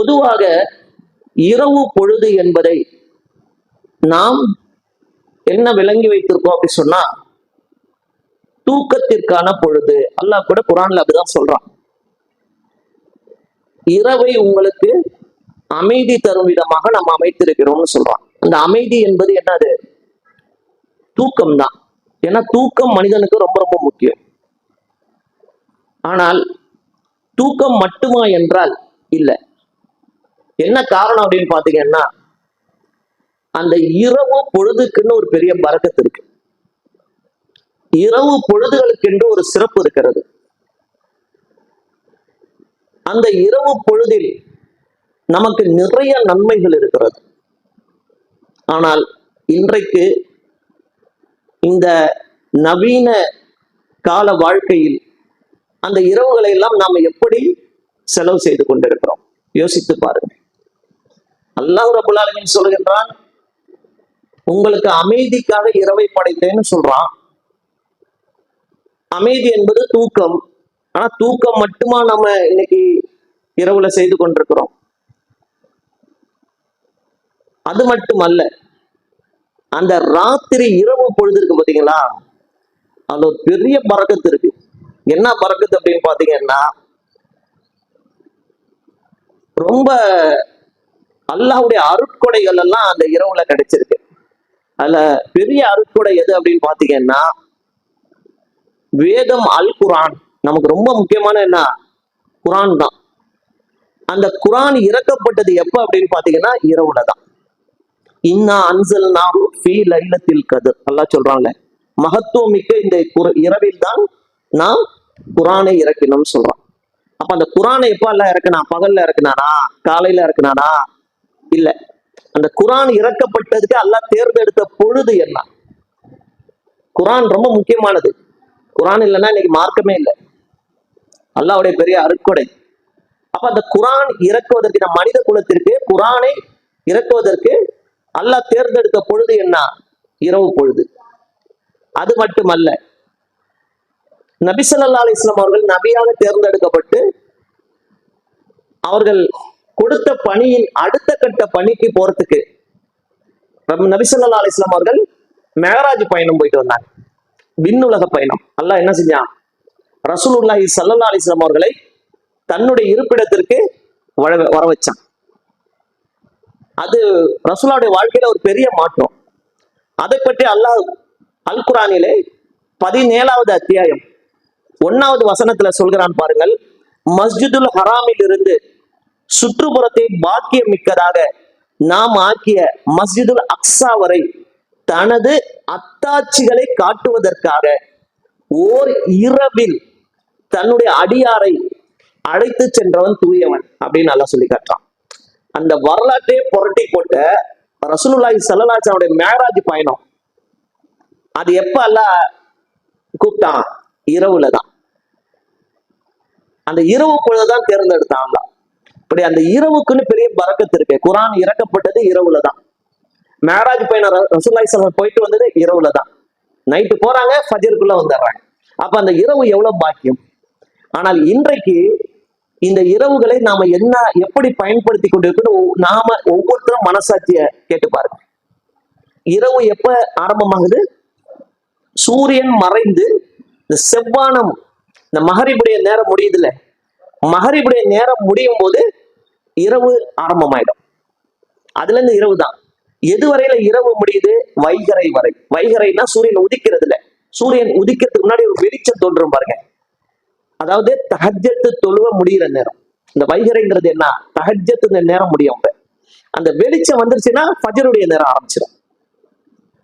பொதுவாக இரவு பொழுது என்பதை நாம் என்ன விளங்கி வைத்திருக்கோம் அப்படி சொன்னா தூக்கத்திற்கான பொழுது. அல்லாஹ் கூட குரான்ல அப்படிதான் சொல்றான். இரவை உங்களுக்கு அமைதி தரும் விதமாக நம்ம அமைத்திருக்கிறோம்னு சொல்றான். அந்த அமைதி என்பது என்னது? தூக்கம் தான் ஏன்னா தூக்கம் மனிதனுக்கு ரொம்ப ரொம்ப முக்கியம். ஆனால் தூக்கம் மட்டுமா என்றால் இல்லை. என்ன காரணம் அப்படின்னு பாத்தீங்கன்னா அந்த இரவு பொழுதுக்குன்னு ஒரு பெரிய பறக்கத்து இருக்கு. இரவு பொழுதுகளுக்கென்று ஒரு சிறப்பு இருக்கிறது. அந்த இரவு பொழுதில் நமக்கு நிறைய நன்மைகள் இருக்கிறது. ஆனால் இன்றைக்கு இந்த நவீன கால வாழ்க்கையில் அந்த இரவுகளை எல்லாம் நாம் எப்படி செலவு செய்து கொண்டிருக்கிறோம்? யோசித்து பாருங்க அல்லாஹ் ரபுல் ஆலமீன் சொல்கின்றான் உங்களுக்கு அமைதிக்காக இரவை படைத்தேன்னு சொல்றான். அமைதி என்பது தூக்கம். ஆனா தூக்கம் மட்டுமா நம்ம இன்னைக்கு இரவுல செய்து கொண்டிருக்கிறோம்? அது மட்டுமல்ல அந்த ராத்திரி இரவு பொழுது இருக்கு பாத்தீங்களா? அது ஒரு பெரிய பறக்கத்து இருக்கு. என்ன பறக்கத்து அப்படின்னு பாத்தீங்கன்னா ரொம்ப அல்லாஹ்வுடைய அருட்கொடைகள் எல்லாம் அந்த இரவுல கிடைச்சிருக்கு. அதுல பெரிய அருட்கொடை எது அப்படின்னு பாத்தீங்கன்னா வேதம் அல் குரான். நமக்கு ரொம்ப முக்கியமான என்ன? குரான் தான். அந்த குரான் இறக்கப்பட்டது எப்ப அப்படின்னு பாத்தீங்கன்னா இரவுல தான். இன்னா அன்சல் ஃபீ லைலத்தில் கதிர். அல்லா சொல்றாங்க மகத்துவம் மிக்க இந்த குர- இரவில் தான் நாம் குரானை இறக்கணும்னு சொல்றான். அப்ப அந்த குரானை எப்ப எல்லாம் இறக்குனா? பகல்ல இறக்குனானா காலையில இறக்குனானா இல்ல. அந்த குரான் இறக்கப்பட்டதுக்கு அல்லாஹ் தேர்ந்தெடுத்த பொழுது என்ன? குரான் ரொம்ப முக்கியமானது. குரான் இல்லைன்னா இன்னைக்கு மார்க்கமே இல்லை. அல்லாவுடைய பெரிய அருட்கொடை. அப்ப அந்த குரான் இறக்குவதற்கு நம் மனித குலத்திற்கு குரானை இறக்குவதற்கு அல்லாஹ் தேர்ந்தெடுத்த பொழுது என்ன? இரவு பொழுது. அது மட்டுமல்ல நபி ஸல்லல்லாஹு அலைஹி அவர்கள் நபியாக தேர்ந்தெடுக்கப்பட்டு அவர்கள் கொடுத்த பணியின் அடுத்த கட்ட பணிக்கு போறதுக்கு நபிசல்லா நபி அவர்கள் மேகராஜ் பயணம் போயிட்டு வந்தாங்க. விண்ணுலக பயணம். அல்லாஹ் என்ன செஞ்சான்? ரசூலுல்லாஹி சல்லா அலைஹி வஸல்லம் அவர்களை தன்னுடைய இருப்பிடத்திற்கு வர வர வச்சான். அது ரசூலாவுடைய வாழ்க்கையில ஒரு பெரிய மாற்றம். அதை பற்றி அல்லாஹ் அல் குரானிலே பதினேழாவது அத்தியாயம் ஒன்னாவது வசனத்துல சொல்கிறான் பாருங்கள். மஸ்ஜிதுல் ஹராமில் இருந்து சுற்றுப்புறத்தை பாக்கியம் மிக்கதாக நாம் ஆக்கிய மஸ்ஜிதுல் அக்ஸா வரை தனது அத்தாட்சிகளை காட்டுவதற்காக ஓர் இரவில் தன்னுடைய அடியாரை அழைத்து சென்றவன் தூயவன் அப்படின்னு நல்லா சொல்லி காட்டுறான். அந்த வரலாற்றையே புரட்டி போட்ட ரசூலுல்லாஹி சல்லாச்சாவுடைய மேராஜ் பயணம். அது எப்ப அல்ல கூப்பிட்டான்? இரவுல தான் அந்த இரவு பொழுதுதான் தேர்ந்தெடுத்தான் இப்படி அந்த இரவுக்குன்னு பெரிய பறக்கத்து இருக்கு. குரான் இறக்கப்பட்டது இரவுல தான் மேராஜ் பயணம் ர- போயிட்டு வந்தது இரவுல தான் நைட்டு போறாங்க ஃபஜருக்குள்ள வந்துடுறாங்க. அப்ப அந்த இரவு எவ்வளவு பாக்கியம்? ஆனால் இன்றைக்கு இந்த இரவுகளை நாம என்ன எப்படி பயன்படுத்தி கொண்டிருக்கணும் நாம ஒவ்வொருத்தரும் மனசாட்சிய கேட்டு பாருங்க. இரவு எப்ப ஆரம்பமாகுது? சூரியன் மறைந்து இந்த செவ்வானம் இந்த மகரிபுடைய நேரம் முடியுதுல மகரிபுடைய நேரம் முடியும் போது இரவு ஆரம்பமாயிடும். அதுல இருந்து இரவு தான். எது வரையில இரவு முடியுது? வைகரை வரை. வைகரைனா சூரியன் உதிக்கிறது இல்ல சூரியன் உதிக்கிறதுக்கு முன்னாடி ஒரு வெளிச்சம் தோன்றும் பாருங்க. அதாவது தகஜத்து தொழுவ முடிகிற நேரம். இந்த வைகரைங்கிறது என்ன? தகஜத்து இந்த நேரம் முடியும் அந்த வெளிச்சம் வந்துருச்சுன்னா ஃபஜருடைய நேரம் ஆரம்பிச்சிடும்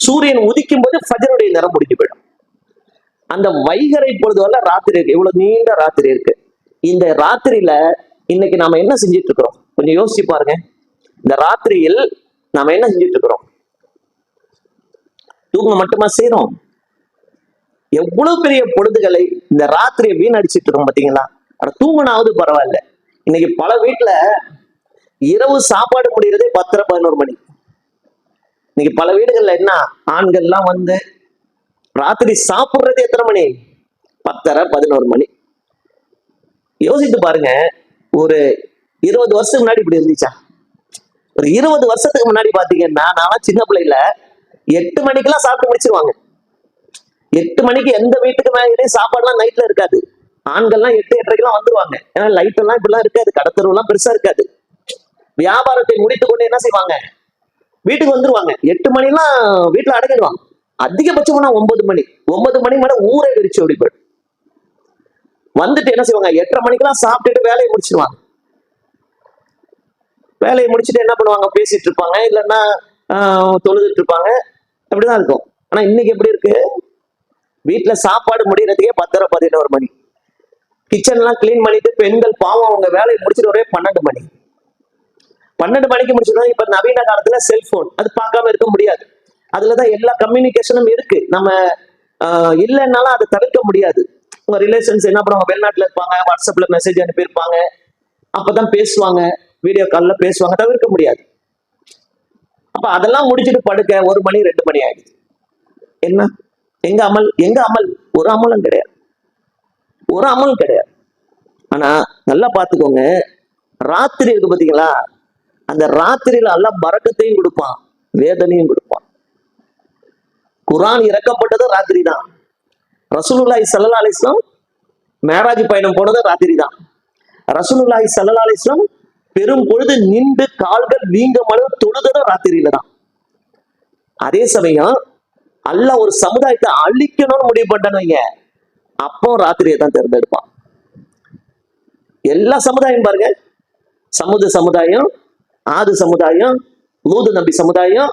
சூரியன் உதிக்கும் போது ஃபஜருடைய நேரம் முடிஞ்சு போயிடும். அந்த வைகரை பொழுது வரல ராத்திரி இருக்கு. இவ்வளவு நீண்ட ராத்திரி இருக்கு. இந்த ராத்திரியில இன்னைக்கு நாம என்ன செஞ்சிட்டு இருக்கிறோம்? கொஞ்சம் யோசிச்சு பாருங்க. இந்த ராத்திரியில் நாம என்ன செஞ்சிட்டு இருக்கிறோம் தூங்க மட்டுமா செய்யறோம் எவ்வளவு பெரிய பொழுதுகளை இந்த ராத்திரியை வீணடிச்சிட்டு இருக்கோம் பாத்தீங்களா? ஆனா தூங்கினாவது பரவாயில்ல. இன்னைக்கு பல வீட்டுல இரவு சாப்பாடு முடியறதே பத்தரை பதினோரு மணி. இன்னைக்கு பல வீடுகள்ல என்ன? ஆண்கள்லாம் வந்து ராத்திரி சாப்பிடுறது எத்தனை மணி? பத்தரை பதினோரு மணி. யோசித்து பாருங்க. ஒரு இருபது வருஷத்துக்கு முன்னாடி இப்படி இருந்துச்சா? ஒரு இருபது வருஷத்துக்கு முன்னாடி பாத்தீங்கன்னா நான் சின்ன பிள்ளையில எட்டு மணிக்கெல்லாம் சாப்பிட்டு முடிச்சிருவாங்க. எட்டு மணிக்கு எந்த வீட்டுக்கு மேலேயும் சாப்பாடுலாம் நைட்ல இருக்காது. ஆண்கள்லாம் எட்டு எட்டரைக்கெல்லாம் வந்துருவாங்க. ஏன்னா லைட் எல்லாம் இப்படிலாம் இருக்காது. கடத்தருவெல்லாம் பெருசா இருக்காது. வியாபாரத்தை முடித்து கொண்டு என்ன செய்வாங்க? வீட்டுக்கு வந்துருவாங்க. எட்டு மணிலாம் வீட்டுல அடங்கிடுவாங்க. அதிகபட்சம்னா ஒன்பது மணி. ஒன்பது மணி மேல ஊரை விரிச்சு ஓடி போயிடும். வந்துட்டு என்ன செய்வாங்க? எட்டரை மணிக்கெல்லாம் சாப்பிட்டுட்டு வேலையை முடிச்சிருவாங்க. வேலையை முடிச்சுட்டு என்ன பண்ணுவாங்க? பேசிட்டு இருப்பாங்க. இல்லைன்னா தொழுதுட்டு இருப்பாங்க. அப்படிதான் இருக்கும். ஆனா இன்னைக்கு எப்படி இருக்கு? வீட்டுல சாப்பாடு முடிகிறதுக்கே பத்தரை பதினோரு மணி. கிச்சன்லாம் கிளீன் பண்ணிட்டு பெண்கள் பாவம் அவங்க வேலையை முடிச்சிட்டு ஒரே பன்னெண்டு மணி. பன்னெண்டு மணிக்கு முடிச்சுதான் இப்ப நவீன காலத்துல செல்போன் அது பார்க்காம இருக்க முடியாது. அதுலதான் எல்லா கம்யூனிகேஷனும் இருக்கு. நம்ம இல்லைன்னாலும் அதை தவிர்க்க முடியாது. உங்க ரிலேஷன்ஸ் என்ன பண்ணுவாங்க? வெளிநாட்டுல இருப்பாங்க. வாட்ஸ்அப்ல மெசேஜ் அனுப்பியிருப்பாங்க. அப்பதான் பேசுவாங்க. வீடியோ கால்ல பேசுவாங்க தவிர்க்க முடியாது. அப்ப அதெல்லாம் முடிச்சுட்டு படுக்க ஒரு மணி ரெண்டு மணி ஆயிடுது என்ன? எங்க அமல் எங்க அமல்? ஒரு அமலும் கிடையாது. ஒரு அமலும் கிடையாது. ஆனா நல்லா பாத்துக்கோங்க ராத்திரி இருக்கு பாத்தீங்களா? அந்த ராத்திரியில எல்லாம் பறக்கத்தையும் கொடுப்பான் வேதனையும் கொடுப்பான். குரான் இறக்கப்பட்டது ராத்திரி தான். ரசூலுல்லாய் சல்லா அலிஸ்லாம் மேராஜ் பயணம் போனது ராத்திரி தான். ரசூலுல்லாய் சல்லா அலிஸ்லாம் பெரும் பொழுது நின்று கால்கள் வீங்க மனம் தொழுததும் ராத்திரியில தான். அதே சமயம் அல்ல ஒரு சமுதாயத்தை அழிக்கணும்னு முடிவு பண்ணணும் அப்போ ராத்திரியை தான் தேர்ந்தெடுப்பான். எல்லா சமுதாயம் பாருங்க. சமுத சமுதாயம் ஆது சமுதாயம் லூது நம்பி சமுதாயம்.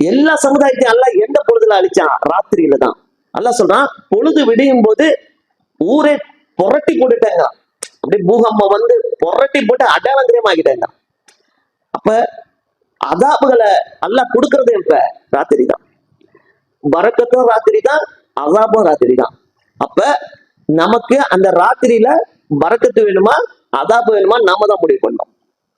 எல்லா சமுதாயத்தையும் அல்ல எந்த பொழுதுல அழிச்சான்? ராத்திரியில தான். அல்ல சொல்றான் பொழுது விடியும் போது ஊரே புரட்டி போட்டுட்டாங்க. அப்படியே பூகம்பம் வந்து புரட்டி போட்டு அடையாளந்திரியம் ஆகிட்டாங்க அப்ப அதாபுகளை நல்லா கொடுக்கறது இப்ப ராத்திரி தான் வரக்கத்தும் ராத்திரி தான் அதாபும் ராத்திரி தான் அப்ப நமக்கு அந்த ராத்திரியில வரக்கத்து வேணுமா அதாபு வேணுமா நாம தான் முடிவு பண்ணோம்